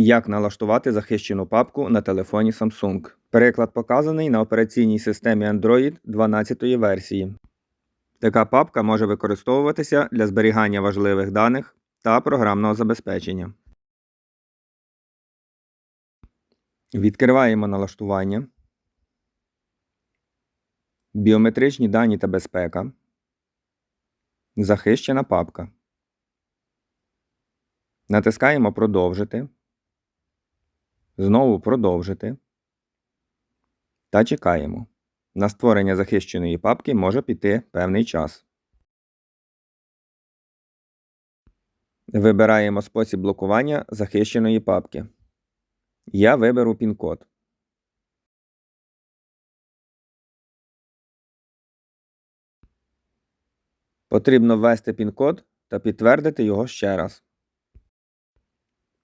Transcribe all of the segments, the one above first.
Як налаштувати захищену папку на телефоні Samsung. Приклад показаний на операційній системі Android 12 версії. Така папка може використовуватися для зберігання важливих даних та програмного забезпечення. Відкриваємо налаштування. Біометричні дані та безпека. Захищена папка. Натискаємо Продовжити. Знову продовжити. Та чекаємо. На створення захищеної папки може піти певний час. Вибираємо спосіб блокування захищеної папки. Я виберу пін-код. Потрібно ввести пін-код та підтвердити його ще раз.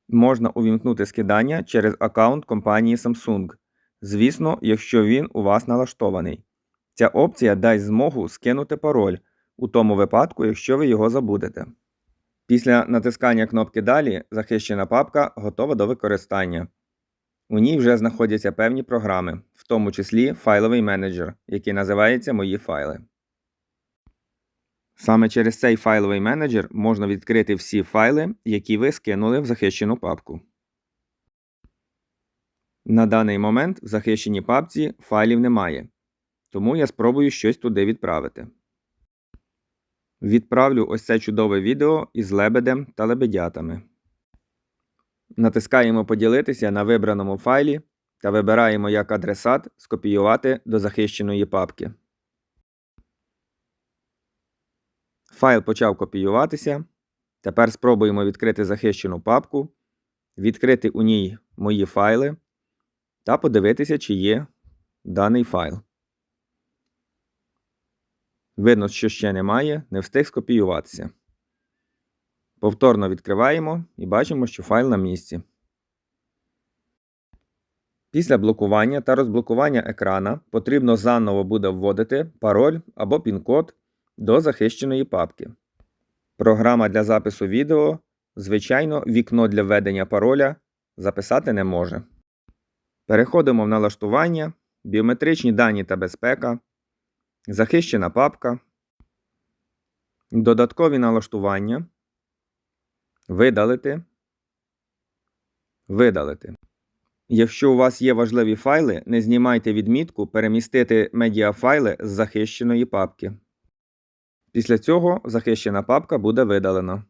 Можна увімкнути скидання через аккаунт компанії Samsung. Звісно, якщо він у вас налаштований. Ця опція дасть змогу скинути пароль у тому випадку, якщо ви його забудете. Після натискання кнопки Далі захищена папка готова до використання. У ній вже знаходяться певні програми, в тому числі файловий менеджер, який називається Мої файли. Саме через цей файловий менеджер можна відкрити всі файли, які ви скинули в захищену папку. На даний момент в захищеній папці файлів немає, тому я спробую щось туди відправити. Відправлю ось це чудове відео із лебедем та лебедятами. Натискаємо Поділитися на вибраному файлі та вибираємо як адресат скопіювати до захищеної папки. Файл почав копіюватися. Тепер спробуємо відкрити захищену папку, відкрити у ній мої файли та подивитися, чи є даний файл. Видно, що ще немає, не встиг скопіюватися. Повторно відкриваємо і бачимо, що файл на місці. Після блокування та розблокування екрана потрібно заново буде вводити пароль або пін-код до захищеної папки. Програма для запису відео, звичайно, вікно для введення пароля записати не може. Переходимо в налаштування, біометричні дані та безпека, захищена папка, додаткові налаштування, видалити, видалити. Якщо у вас є важливі файли, не знімайте відмітку перемістити медіафайли з захищеної папки. Після цього захищена папка буде видалена.